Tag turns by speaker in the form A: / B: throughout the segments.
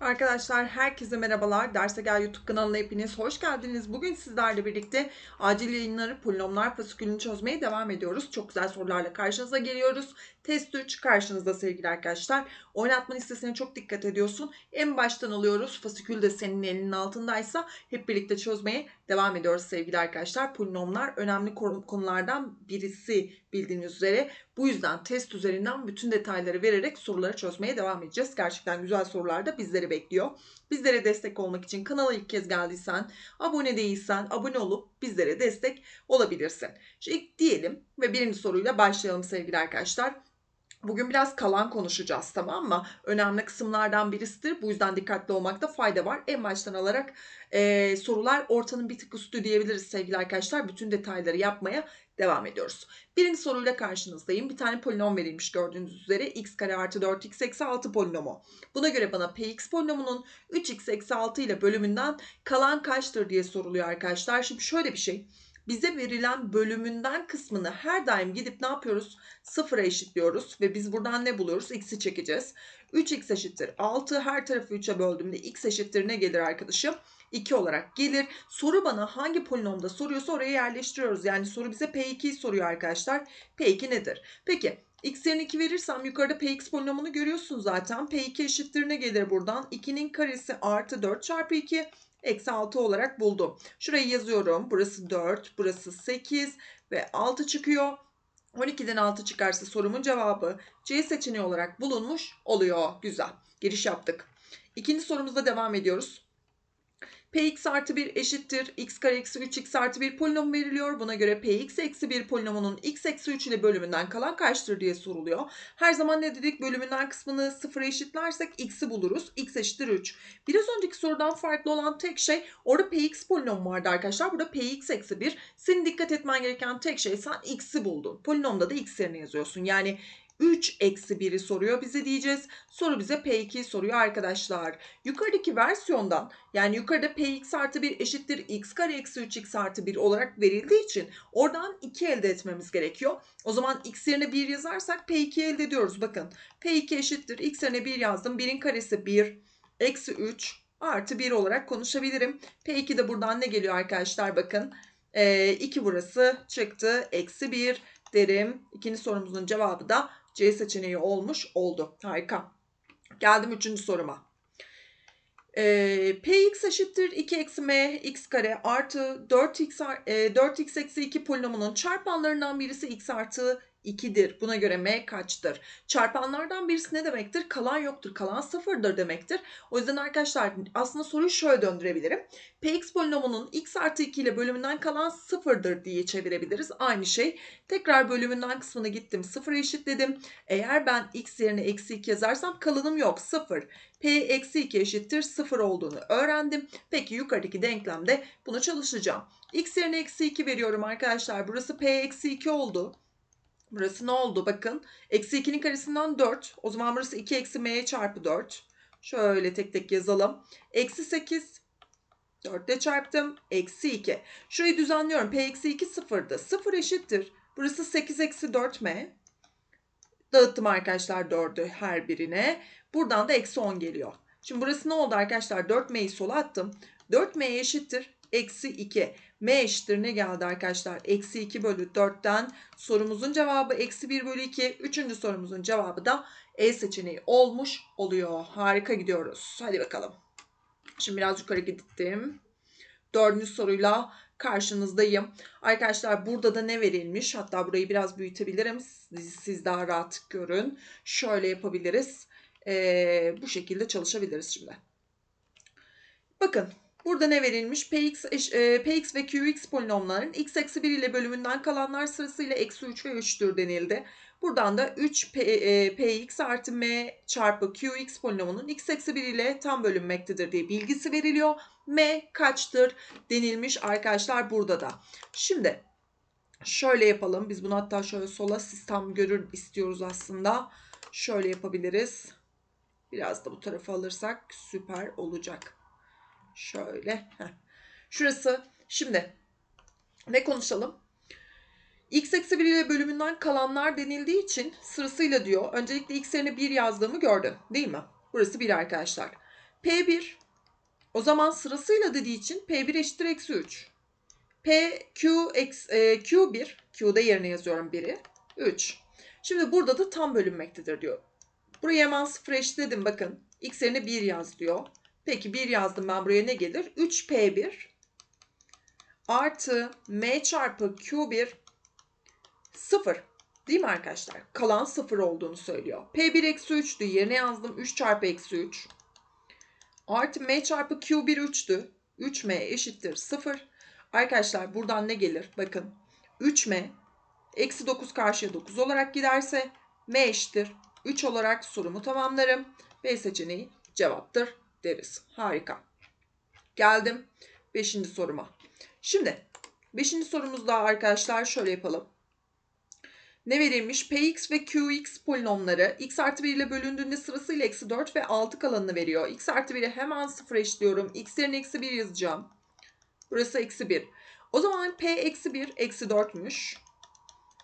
A: Arkadaşlar herkese merhabalar. Derse Gel YouTube kanalına hepiniz hoş geldiniz. Bugün sizlerle birlikte acil yayınları polinomlar fasikülünü çözmeye devam ediyoruz. Çok güzel sorularla karşınıza geliyoruz. Test 3 karşınızda sevgili arkadaşlar. Oynatma listesine çok dikkat ediyorsun. En baştan alıyoruz. Fasikül de senin elinin altındaysa hep birlikte çözmeye devam ediyoruz sevgili arkadaşlar. Polinomlar önemli konulardan birisi bildiğiniz üzere. Bu yüzden test üzerinden bütün detayları vererek soruları çözmeye devam edeceğiz. Gerçekten güzel sorular da bizleri bekliyor. Bizlere destek olmak için kanala ilk kez geldiysen, abone değilsen abone olup bizlere destek olabilirsin. Şimdi diyelim ve birinci soruyla başlayalım sevgili arkadaşlar. Bugün biraz kalan konuşacağız tamam mı? Önemli kısımlardan birisidir. Bu yüzden dikkatli olmakta fayda var. En baştan alarak e, sorular ortanın bir tık üstü diyebiliriz sevgili arkadaşlar. Bütün detayları yapmaya devam ediyoruz. Birinci soruyla karşınızdayım. Bir tane polinom verilmiş gördüğünüz üzere x kare artı 4x eksi 6 polinomu. Buna göre bana px polinomunun 3x eksi 6 ile bölümünden kalan kaçtır diye soruluyor arkadaşlar. Şimdi şöyle bir şey bize verilen bölümünden kısmını her daim gidip ne yapıyoruz? Sıfıra eşitliyoruz ve biz buradan ne buluyoruz? X'i çekeceğiz. 3x eşittir 6 her tarafı 3'e böldüğümde x eşittir ne gelir arkadaşım? 2 olarak gelir. Soru bana hangi polinomda soruyorsa oraya yerleştiriyoruz. Yani soru bize P2'yi soruyor arkadaşlar. P2 nedir? Peki x yerine 2 verirsem yukarıda px polinomunu görüyorsun zaten. P2 eşittir ne gelir buradan? 2'nin karesi artı 4 çarpı 2 eksi 6 olarak buldum. Şurayı yazıyorum. Burası 4, burası 8 ve 6 çıkıyor. 12'den 6 çıkarsa sorumun cevabı C seçeneği olarak bulunmuş oluyor. Güzel. Giriş yaptık. İkinci sorumuzda devam ediyoruz. Px artı 1 eşittir x kare eksi 3x artı 1 polinom veriliyor. Buna göre Px eksi 1 polinomunun x eksi 3 ile bölümünden kalan kaçtır diye soruluyor. Her zaman ne dedik? Bölümünden kısmını sıfıra eşitlersek x'i buluruz. x eşittir 3. Biraz önceki sorudan farklı olan tek şey orada Px polinom vardı arkadaşlar. Burada Px eksi 1. Senin dikkat etmen gereken tek şey sen x'i buldun. Polinomda da x yerine yazıyorsun. Yani 3 eksi 1'i soruyor bize diyeceğiz. Soru bize P2'yi soruyor arkadaşlar. Yukarıdaki versiyondan yani yukarıda Px artı 1 eşittir x kare eksi 3x artı 1 olarak verildiği için oradan 2 elde etmemiz gerekiyor. O zaman x yerine 1 yazarsak P2 elde ediyoruz. Bakın P2 eşittir x yerine 1 yazdım. 1'in karesi 1 eksi 3 artı 1 olarak konuşabilirim. P2 de buradan ne geliyor arkadaşlar bakın. E, 2 burası çıktı. Eksi 1 derim. İkinci sorumuzun cevabı da C seçeneği olmuş oldu. Harika. Geldim üçüncü soruma. Ee, Px eşittir 2 eksi m x kare artı 4x, e, 4x eksi 2 polinomunun çarpanlarından birisi x artı 2'dir. Buna göre m kaçtır? Çarpanlardan birisi ne demektir? Kalan yoktur. Kalan sıfırdır demektir. O yüzden arkadaşlar aslında soruyu şöyle döndürebilirim. Px polinomunun x artı 2 ile bölümünden kalan sıfırdır diye çevirebiliriz. Aynı şey. Tekrar bölümünden kısmına gittim. Sıfıra eşitledim. Eğer ben x yerine eksi 2 yazarsam kalanım yok. Sıfır. P eksi 2 eşittir sıfır olduğunu öğrendim. Peki yukarıdaki denklemde bunu çalışacağım. X yerine eksi 2 veriyorum arkadaşlar. Burası P eksi 2 oldu. Burası ne oldu? Bakın. Eksi 2'nin karesinden 4. O zaman burası 2 eksi m çarpı 4. Şöyle tek tek yazalım. Eksi 8. 4 ile çarptım. Eksi 2. Şurayı düzenliyorum. P eksi 2 sıfırdı. 0 eşittir. Burası 8 eksi 4m. Dağıttım arkadaşlar 4'ü her birine. Buradan da eksi 10 geliyor. Şimdi burası ne oldu arkadaşlar? 4m'yi sola attım. 4m eşittir. Eksi 2. M eşittir ne geldi arkadaşlar? Eksi 2 bölü 4'ten sorumuzun cevabı eksi 1 bölü 2. Üçüncü sorumuzun cevabı da E seçeneği olmuş oluyor. Harika gidiyoruz. Hadi bakalım. Şimdi biraz yukarı gittim. Dördüncü soruyla karşınızdayım. Arkadaşlar burada da ne verilmiş? Hatta burayı biraz büyütebilirim. Siz daha rahat görün. Şöyle yapabiliriz. Ee, bu şekilde çalışabiliriz şimdi. Bakın Burada ne verilmiş? Px, e, Px ve Qx polinomların x eksi 1 ile bölümünden kalanlar sırasıyla eksi 3 ve 3'tür denildi. Buradan da 3 P, e, Px artı m çarpı Qx polinomunun x eksi 1 ile tam bölünmektedir diye bilgisi veriliyor. m kaçtır denilmiş arkadaşlar burada da. Şimdi şöyle yapalım. Biz bunu hatta şöyle sola sistem görür istiyoruz aslında. Şöyle yapabiliriz. Biraz da bu tarafa alırsak süper olacak. Şöyle. Şurası. Şimdi ne konuşalım? x eksi 1 ile bölümünden kalanlar denildiği için sırasıyla diyor. Öncelikle x yerine 1 yazdığımı gördün değil mi? Burası 1 arkadaşlar. P1 o zaman sırasıyla dediği için P1 eşittir eksi 3. P, Q, e, Q1, Q'da yerine yazıyorum 1'i, 3. Şimdi burada da tam bölünmektedir diyor. Buraya hemen sıfır eşitledim bakın. X yerine 1 yaz diyor. Peki 1 yazdım ben buraya ne gelir? 3P1 artı M çarpı Q1 0. Değil mi arkadaşlar? Kalan 0 olduğunu söylüyor. P1 eksi 3'tü. Yerine yazdım. 3 çarpı eksi 3. Artı M çarpı Q1 3'tü. 3M eşittir 0. Arkadaşlar buradan ne gelir? Bakın 3M eksi 9 karşıya 9 olarak giderse M eşittir 3 olarak sorumu tamamlarım. B seçeneği cevaptır deriz. Harika. Geldim 5. soruma. Şimdi 5. sorumuzda arkadaşlar şöyle yapalım. Ne verilmiş? Px ve Qx polinomları x artı 1 ile bölündüğünde sırasıyla eksi 4 ve 6 kalanını veriyor. x artı 1'i hemen 0 eşliyorum. x yerine eksi 1 yazacağım. Burası eksi 1. O zaman p eksi 1 eksi 4'müş.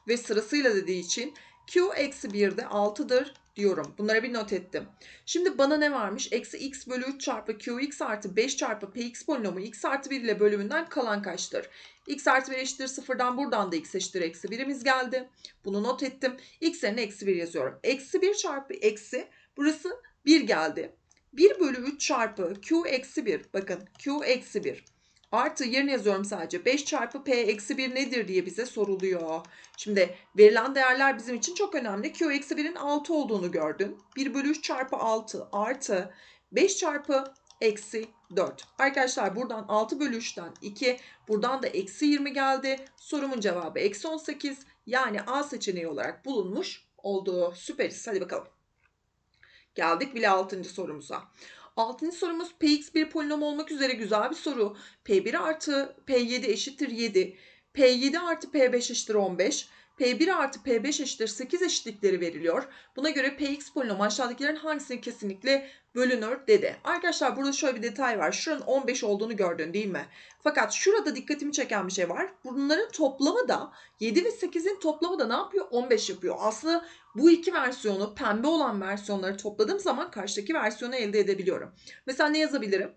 A: Ve sırasıyla dediği için q eksi 1 de 6'dır diyorum. Bunlara bir not ettim. Şimdi bana ne varmış? Eksi x bölü 3 çarpı qx artı 5 çarpı px polinomu x artı 1 ile bölümünden kalan kaçtır? x artı 1 eşittir 0'dan buradan da x eşittir eksi 1'imiz geldi. Bunu not ettim. x yerine eksi 1 yazıyorum. Eksi 1 çarpı eksi burası 1 geldi. 1 bölü 3 çarpı q eksi 1 bakın q eksi 1 Artı yerine yazıyorum sadece. 5 çarpı p eksi 1 nedir diye bize soruluyor. Şimdi verilen değerler bizim için çok önemli. Q eksi 1'in 6 olduğunu gördün. 1 bölü 3 çarpı 6 artı 5 çarpı eksi 4. Arkadaşlar buradan 6 bölü 3'ten 2. Buradan da eksi 20 geldi. Sorumun cevabı eksi 18. Yani A seçeneği olarak bulunmuş oldu. Süperiz. Hadi bakalım. Geldik bile 6. sorumuza. Altıncı sorumuz Px bir polinom olmak üzere güzel bir soru. P1 artı P7 eşittir 7. P7 artı P5 eşittir 15. P1 artı P5 eşittir 8 eşitlikleri veriliyor. Buna göre Px polinomu aşağıdakilerin hangisine kesinlikle bölünür dedi. Arkadaşlar burada şöyle bir detay var. Şuranın 15 olduğunu gördün değil mi? Fakat şurada dikkatimi çeken bir şey var. Bunların toplamı da 7 ve 8'in toplamı da ne yapıyor? 15 yapıyor. Aslında bu iki versiyonu pembe olan versiyonları topladığım zaman karşıdaki versiyonu elde edebiliyorum. Mesela ne yazabilirim?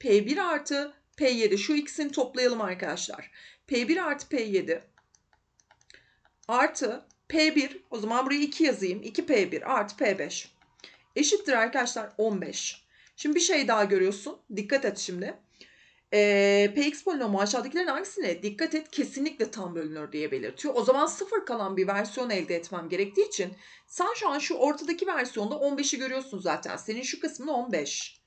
A: P1 artı P7 şu ikisini toplayalım arkadaşlar. P1 artı P7 artı P1 o zaman buraya 2 yazayım. 2P1 artı P5 eşittir arkadaşlar 15. Şimdi bir şey daha görüyorsun. Dikkat et şimdi. Ee, Px polinomu aşağıdakilerin hangisine dikkat et kesinlikle tam bölünür diye belirtiyor. O zaman sıfır kalan bir versiyon elde etmem gerektiği için sen şu an şu ortadaki versiyonda 15'i görüyorsun zaten. Senin şu kısmında 15.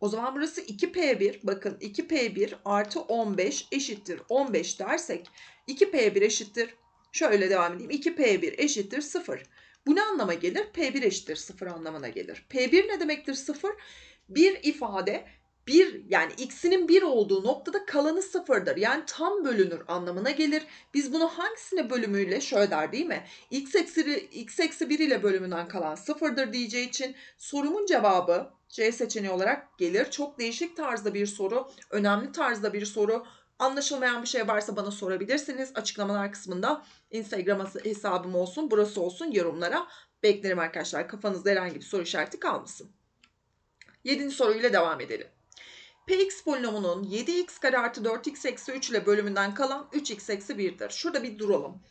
A: O zaman burası 2P1 bakın 2P1 artı 15 eşittir 15 dersek 2P1 eşittir şöyle devam edeyim 2P1 eşittir 0. Bu ne anlama gelir? P1 eşittir 0 anlamına gelir. P1 ne demektir 0? Bir ifade bir yani x'inin 1 olduğu noktada kalanı sıfırdır. Yani tam bölünür anlamına gelir. Biz bunu hangisine bölümüyle şöyle der değil mi? x eksi, x eksi 1 ile bölümünden kalan sıfırdır diyeceği için sorumun cevabı C seçeneği olarak gelir. Çok değişik tarzda bir soru. Önemli tarzda bir soru. Anlaşılmayan bir şey varsa bana sorabilirsiniz. Açıklamalar kısmında Instagram hesabım olsun, burası olsun yorumlara beklerim arkadaşlar. Kafanızda herhangi bir soru işareti kalmasın. Yedinci soruyla devam edelim. Px polinomunun 7x kare artı 4x eksi 3 ile bölümünden kalan 3x eksi 1'dir. Şurada bir duralım.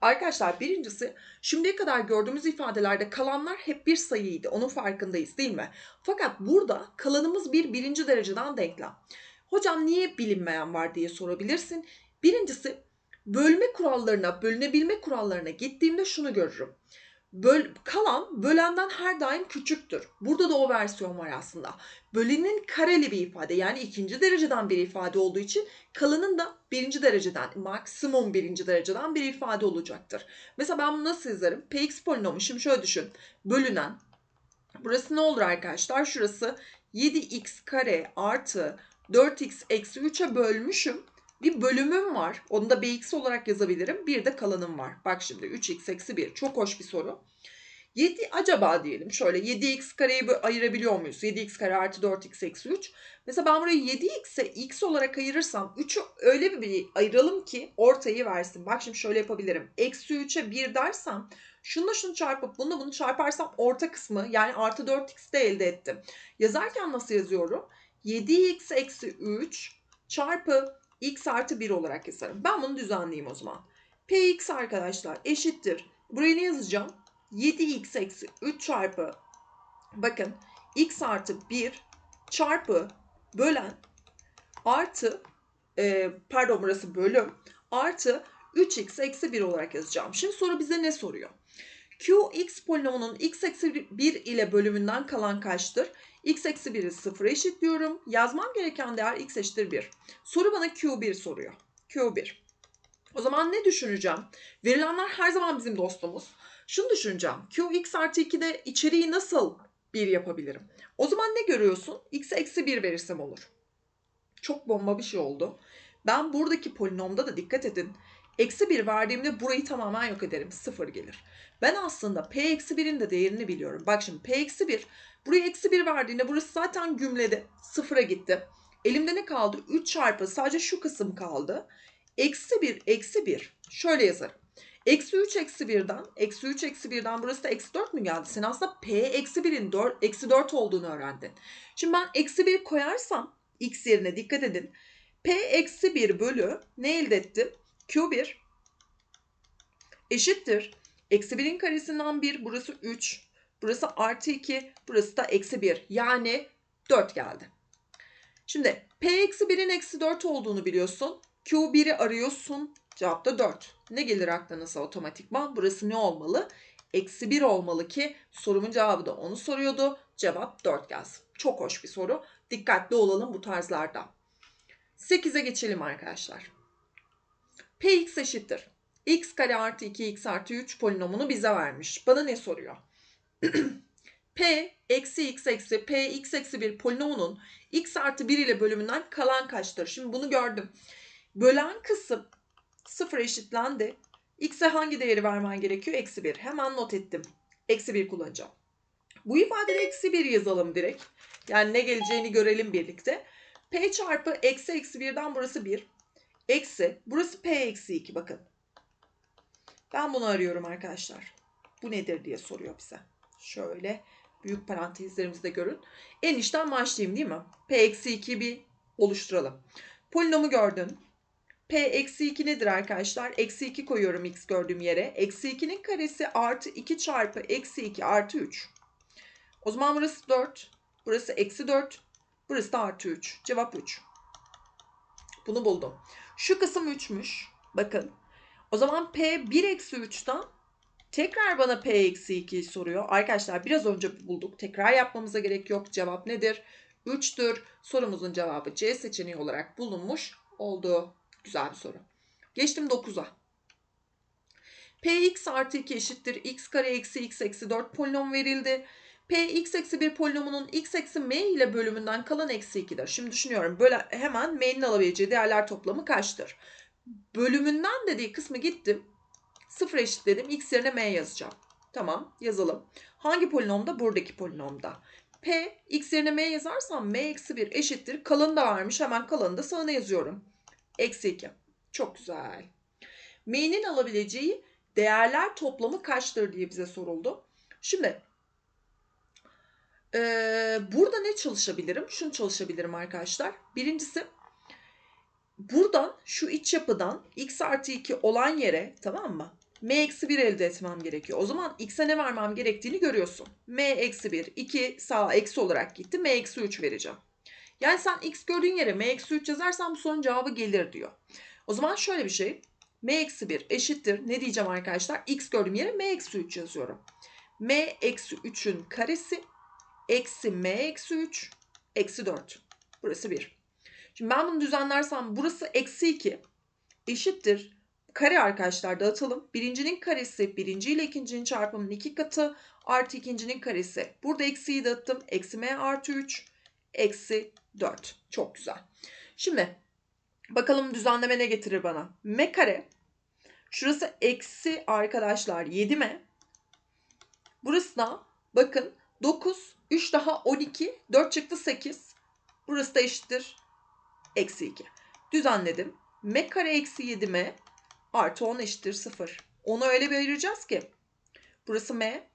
A: Arkadaşlar birincisi şimdiye kadar gördüğümüz ifadelerde kalanlar hep bir sayıydı. Onun farkındayız değil mi? Fakat burada kalanımız bir birinci dereceden denklem. Hocam niye bilinmeyen var diye sorabilirsin. Birincisi bölme kurallarına, bölünebilme kurallarına gittiğimde şunu görürüm. Böl, kalan bölenden her daim küçüktür. Burada da o versiyon var aslında. Bölenin kareli bir ifade yani ikinci dereceden bir ifade olduğu için kalanın da birinci dereceden maksimum birinci dereceden bir ifade olacaktır. Mesela ben bunu nasıl yazarım? Px polinomu şimdi şöyle düşün. Bölünen burası ne olur arkadaşlar? Şurası 7x kare artı 4x eksi 3'e bölmüşüm. Bir bölümüm var. Onu da bx olarak yazabilirim. Bir de kalanım var. Bak şimdi 3x eksi 1. Çok hoş bir soru. 7 acaba diyelim şöyle 7x kareyi ayırabiliyor muyuz? 7x kare artı 4x eksi 3. Mesela ben burayı 7x'e x olarak ayırırsam 3'ü öyle bir ayıralım ki ortayı versin. Bak şimdi şöyle yapabilirim. Eksi 3'e 1 dersem Şununla şunu çarpıp bununla bunu çarparsam orta kısmı yani artı 4x de elde ettim. Yazarken nasıl yazıyorum? 7x eksi 3 çarpı x artı 1 olarak yazarım. Ben bunu düzenleyeyim o zaman. px arkadaşlar eşittir. Buraya ne yazacağım? 7x eksi 3 çarpı bakın x artı 1 çarpı bölen artı e, pardon burası bölüm artı 3x eksi 1 olarak yazacağım. Şimdi soru bize ne soruyor? Qx polinomunun x eksi 1 ile bölümünden kalan kaçtır? X eksi 1'i 0 eşitliyorum. Yazmam gereken değer x eşittir 1. Soru bana Q1 soruyor. Q1. O zaman ne düşüneceğim? Verilenler her zaman bizim dostumuz. Şunu düşüneceğim. Qx artı 2'de içeriği nasıl 1 yapabilirim? O zaman ne görüyorsun? x eksi 1 verirsem olur. Çok bomba bir şey oldu. Ben buradaki polinomda da dikkat edin. Eksi 1 verdiğimde burayı tamamen yok ederim. 0 gelir. Ben aslında p eksi 1'in de değerini biliyorum. Bak şimdi p eksi 1 buraya eksi 1 verdiğinde burası zaten gümledi. 0'a gitti. Elimde ne kaldı? 3 çarpı sadece şu kısım kaldı. Eksi 1 eksi 1. Şöyle yazarım. Eksi 3 eksi 1'den, eksi 3 eksi 1'den burası da eksi 4 mü geldi? Sen aslında p eksi 1'in 4, eksi 4 olduğunu öğrendin. Şimdi ben eksi 1 koyarsam x yerine dikkat edin. p eksi 1 bölü ne elde ettim? Q1 eşittir. Eksi 1'in karesinden 1 burası 3. Burası artı 2 burası da eksi 1 yani 4 geldi. Şimdi p eksi 1'in eksi 4 olduğunu biliyorsun. Q1'i arıyorsun. Cevap da 4. Ne gelir aklınıza otomatikman? Burası ne olmalı? Eksi 1 olmalı ki sorumun cevabı da onu soruyordu. Cevap 4 gelsin. Çok hoş bir soru. Dikkatli olalım bu tarzlarda. 8'e geçelim arkadaşlar. Px eşittir. x kare artı 2x artı 3 polinomunu bize vermiş. Bana ne soruyor? P eksi x eksi p x eksi 1 polinomunun x artı 1 ile bölümünden kalan kaçtır? Şimdi bunu gördüm. Bölen kısım 0 eşitlendi. X'e hangi değeri vermen gerekiyor? Eksi 1. Hemen not ettim. Eksi 1 kullanacağım. Bu ifadede eksi 1 yazalım direkt. Yani ne geleceğini görelim birlikte. P çarpı eksi eksi 1'den burası 1. Eksi. Burası P eksi 2 bakın. Ben bunu arıyorum arkadaşlar. Bu nedir diye soruyor bize. Şöyle büyük parantezlerimizi de görün. En içten başlayayım değil mi? P eksi 2'yi bir oluşturalım. Polinomu gördün. P eksi 2 nedir arkadaşlar? Eksi 2 koyuyorum x gördüğüm yere. Eksi 2'nin karesi artı 2 çarpı eksi 2 artı 3. O zaman burası 4. Burası eksi 4. Burası da artı 3. Cevap 3. Bunu buldum. Şu kısım 3'müş. Bakın. O zaman P 1 eksi 3'ten tekrar bana P eksi 2'yi soruyor. Arkadaşlar biraz önce bulduk. Tekrar yapmamıza gerek yok. Cevap nedir? 3'tür. Sorumuzun cevabı C seçeneği olarak bulunmuş oldu. Güzel bir soru. Geçtim 9'a. Px artı 2 eşittir x kare eksi x eksi 4 polinom verildi. Px eksi 1 polinomunun x eksi m ile bölümünden kalan eksi 2'dir. Şimdi düşünüyorum böyle hemen m'nin alabileceği değerler toplamı kaçtır? Bölümünden dediği kısmı gittim. 0 eşitledim. x yerine m yazacağım. Tamam yazalım. Hangi polinomda? Buradaki polinomda. P x yerine m yazarsam m eksi 1 eşittir. Kalanı da varmış. Hemen kalanı da sağına yazıyorum. Eksi 2. Çok güzel. M'nin alabileceği değerler toplamı kaçtır diye bize soruldu. Şimdi ee, burada ne çalışabilirim? Şunu çalışabilirim arkadaşlar. Birincisi buradan şu iç yapıdan x artı 2 olan yere tamam mı? m eksi 1 elde etmem gerekiyor. O zaman x'e ne vermem gerektiğini görüyorsun. m eksi 1, 2 sağ eksi olarak gitti. m eksi 3 vereceğim. Yani sen x gördüğün yere m eksi 3 yazarsan bu sorunun cevabı gelir diyor. O zaman şöyle bir şey. m eksi 1 eşittir. Ne diyeceğim arkadaşlar? x gördüğüm yere m eksi 3 yazıyorum. m eksi 3'ün karesi eksi m eksi 3 eksi 4. Burası 1. Şimdi ben bunu düzenlersem burası eksi 2 eşittir. Kare arkadaşlar dağıtalım. Birincinin karesi birinci ile ikincinin çarpımının iki katı artı ikincinin karesi. Burada eksiyi dağıttım. Eksi m artı 3 eksi 4. Çok güzel. Şimdi bakalım düzenleme ne getirir bana. M kare. Şurası eksi arkadaşlar 7m. Burası da bakın 9, 3 daha 12, 4 çıktı 8. Burası da eşittir. Eksi 2. Düzenledim. M kare eksi 7m artı 10 eşittir 0. Onu öyle bir ayıracağız ki. Burası M.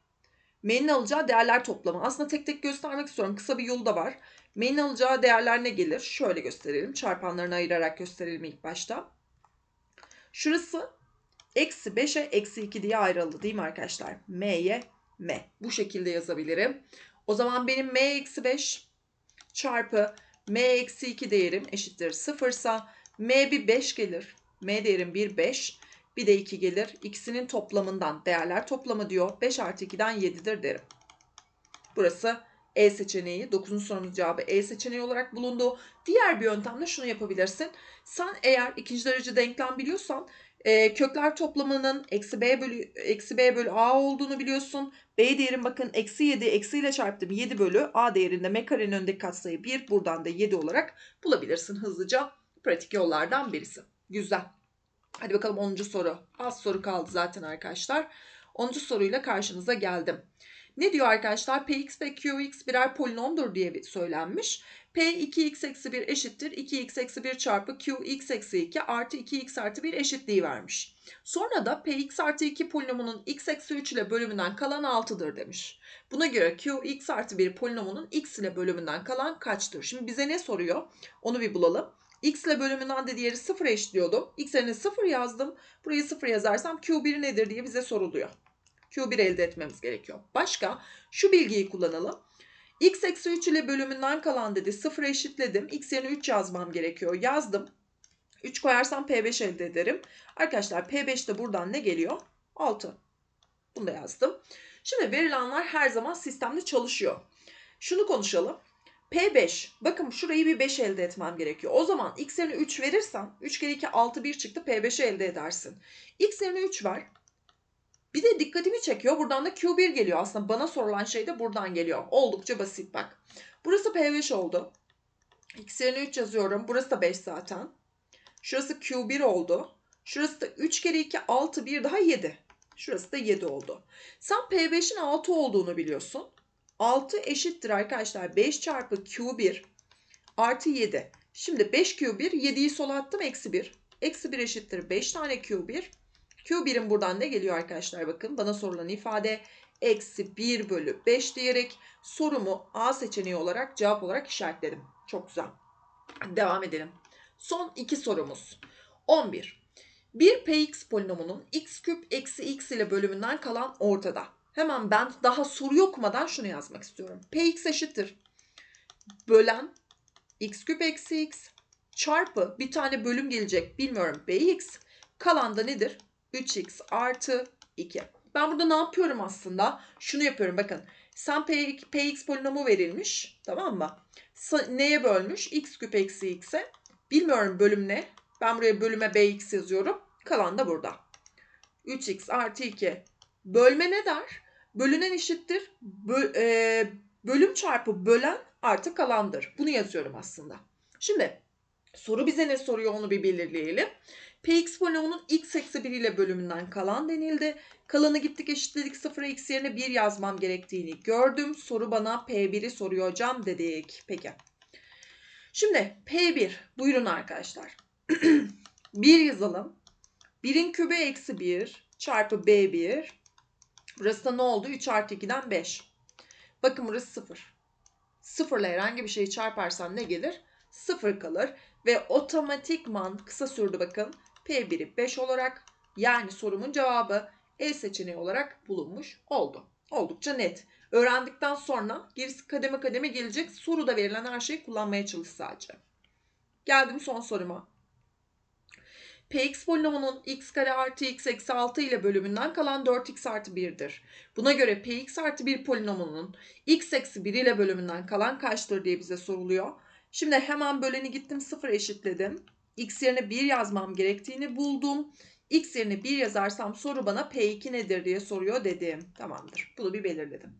A: M'nin alacağı değerler toplamı. Aslında tek tek göstermek istiyorum. Kısa bir yolu da var. M'nin alacağı değerler ne gelir? Şöyle gösterelim. Çarpanlarını ayırarak gösterelim ilk başta. Şurası eksi 5'e eksi 2 diye ayrıldı değil mi arkadaşlar? M'ye M. Bu şekilde yazabilirim. O zaman benim M eksi 5 çarpı M eksi 2 değerim eşittir 0 ise M bir 5 gelir. M değerim 1 5. Bir de 2 gelir. İkisinin toplamından değerler toplamı diyor. 5 artı 2'den 7'dir derim. Burası E seçeneği. 9. sorumuz cevabı E seçeneği olarak bulundu. Diğer bir yöntemle şunu yapabilirsin. Sen eğer ikinci derece denklem biliyorsan e, kökler toplamının eksi b bölü eksi b bölü a olduğunu biliyorsun. B değerim bakın eksi 7 eksiyle çarptım 7 bölü a değerinde m karenin önündeki katsayı 1 buradan da 7 olarak bulabilirsin hızlıca. Pratik yollardan birisi. Güzel. Hadi bakalım 10. soru. Az soru kaldı zaten arkadaşlar. 10. soruyla karşınıza geldim. Ne diyor arkadaşlar? Px ve Qx birer polinomdur diye söylenmiş. P 2x eksi 1 eşittir 2x eksi 1 çarpı Qx eksi 2 artı 2x artı 1 eşitliği vermiş. Sonra da Px artı 2 polinomunun x eksi 3 ile bölümünden kalan 6'dır demiş. Buna göre Qx artı 1 polinomunun x ile bölümünden kalan kaçtır? Şimdi bize ne soruyor? Onu bir bulalım. X ile bölümünden de diğeri 0 eşitliyordum. X yerine 0 yazdım. Burayı 0 yazarsam Q1 nedir diye bize soruluyor. Q1 elde etmemiz gerekiyor. Başka şu bilgiyi kullanalım. X eksi 3 ile bölümünden kalan dedi 0 eşitledim. X yerine 3 yazmam gerekiyor. Yazdım. 3 koyarsam P5 elde ederim. Arkadaşlar P5 de buradan ne geliyor? 6. Bunu da yazdım. Şimdi verilenler her zaman sistemde çalışıyor. Şunu konuşalım. P5. Bakın şurayı bir 5 elde etmem gerekiyor. O zaman x yerine 3 verirsem 3 kere 2 6 1 çıktı P5'i elde edersin. X yerine 3 ver. Bir de dikkatimi çekiyor. Buradan da Q1 geliyor. Aslında bana sorulan şey de buradan geliyor. Oldukça basit bak. Burası P5 oldu. X yerine 3 yazıyorum. Burası da 5 zaten. Şurası Q1 oldu. Şurası da 3 kere 2 6 1 daha 7. Şurası da 7 oldu. Sen P5'in 6 olduğunu biliyorsun. 6 eşittir arkadaşlar 5 çarpı Q1 artı 7. Şimdi 5 Q1 7'yi sola attım eksi 1. Eksi 1 eşittir 5 tane Q1. Q1'in buradan ne geliyor arkadaşlar bakın bana sorulan ifade eksi 1 bölü 5 diyerek sorumu A seçeneği olarak cevap olarak işaretledim. Çok güzel. Devam edelim. Son iki sorumuz. 11. Bir px polinomunun x küp eksi x ile bölümünden kalan ortada. Hemen ben daha soruyu okumadan şunu yazmak istiyorum. Px eşittir. Bölen x küp eksi x çarpı bir tane bölüm gelecek bilmiyorum bx. Kalan da nedir? 3x artı 2. Ben burada ne yapıyorum aslında? Şunu yapıyorum bakın. Sen p, px polinomu verilmiş tamam mı? Neye bölmüş? x küp eksi x'e. Bilmiyorum bölüm ne. Ben buraya bölüme bx yazıyorum. Kalan da burada. 3x artı 2. Bölme ne der? Bölünen eşittir. Bö, e, bölüm çarpı bölen artı kalandır. Bunu yazıyorum aslında. Şimdi soru bize ne soruyor onu bir belirleyelim. Px polinomunun x eksi 1 ile bölümünden kalan denildi. Kalanı gittik eşitledik 0'a x yerine 1 yazmam gerektiğini gördüm. Soru bana P1'i soruyor hocam dedik. Peki. Şimdi P1 buyurun arkadaşlar. 1 yazalım. 1'in kübü eksi 1 çarpı B1. Burası da ne oldu? 3 artı 2'den 5. Bakın burası 0. 0 ile herhangi bir şeyi çarparsan ne gelir? 0 kalır. Ve otomatikman kısa sürdü bakın. P1'i 5 olarak yani sorumun cevabı E seçeneği olarak bulunmuş oldu. Oldukça net. Öğrendikten sonra gerisi kademe kademe gelecek. Soruda verilen her şeyi kullanmaya çalış sadece. Geldim son soruma. Px polinomunun x kare artı x eksi 6 ile bölümünden kalan 4x artı 1'dir. Buna göre px artı 1 polinomunun x eksi 1 ile bölümünden kalan kaçtır diye bize soruluyor. Şimdi hemen böleni gittim 0 eşitledim. X yerine 1 yazmam gerektiğini buldum. x yerine 1 yazarsam soru bana p2 nedir diye soruyor dedim. Tamamdır. Bunu bir belirledim.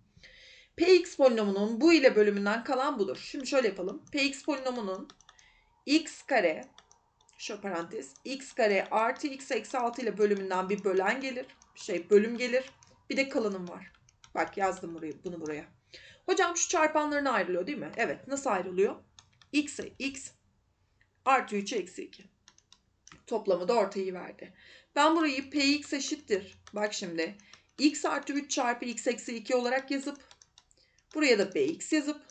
A: px polinomunun bu ile bölümünden kalan budur. Şimdi şöyle yapalım. px polinomunun x kare şu parantez x kare artı x eksi 6 ile bölümünden bir bölen gelir. Şey bölüm gelir. Bir de kalanım var. Bak yazdım burayı, bunu buraya. Hocam şu çarpanlarına ayrılıyor değil mi? Evet. Nasıl ayrılıyor? x'e x artı 3'e eksi 2. Toplamı da ortayı verdi. Ben burayı px eşittir. Bak şimdi x artı 3 çarpı x eksi 2 olarak yazıp buraya da bx yazıp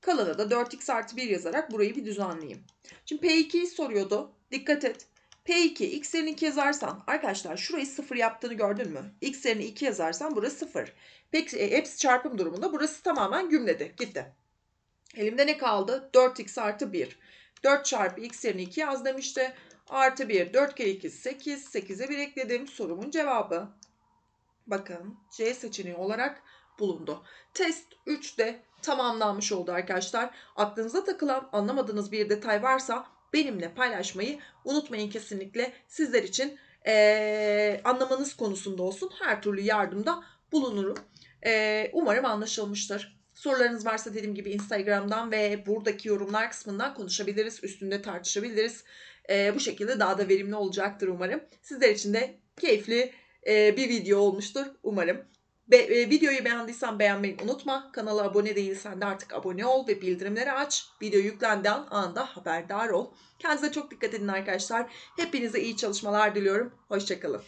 A: kalanı da 4x artı 1 yazarak burayı bir düzenleyeyim. Şimdi P2'yi soruyordu. Dikkat et. P2 x yerine 2 yazarsan arkadaşlar şurayı 0 yaptığını gördün mü? x yerine 2 yazarsan burası 0. Peki e, hepsi çarpım durumunda burası tamamen gümledi. Gitti. Elimde ne kaldı? 4x artı 1. 4 çarpı x yerine 2 yaz demişti. Artı 1. 4 kere 2 8. 8'e 1 ekledim. Sorumun cevabı. Bakın C seçeneği olarak bulundu. Test 3'de tamamlanmış oldu arkadaşlar. Aklınıza takılan anlamadığınız bir detay varsa benimle paylaşmayı unutmayın kesinlikle. Sizler için eee, anlamanız konusunda olsun her türlü yardımda bulunurum. Eee, umarım anlaşılmıştır. Sorularınız varsa dediğim gibi Instagram'dan ve buradaki yorumlar kısmından konuşabiliriz. Üstünde tartışabiliriz. Eee, bu şekilde daha da verimli olacaktır umarım. Sizler için de keyifli eee, bir video olmuştur umarım. Be- e, videoyu beğendiysen beğenmeyi unutma. Kanala abone değilsen de artık abone ol ve bildirimleri aç. Video yüklendiği an anında haberdar ol. Kendinize çok dikkat edin arkadaşlar. Hepinize iyi çalışmalar diliyorum. Hoşçakalın.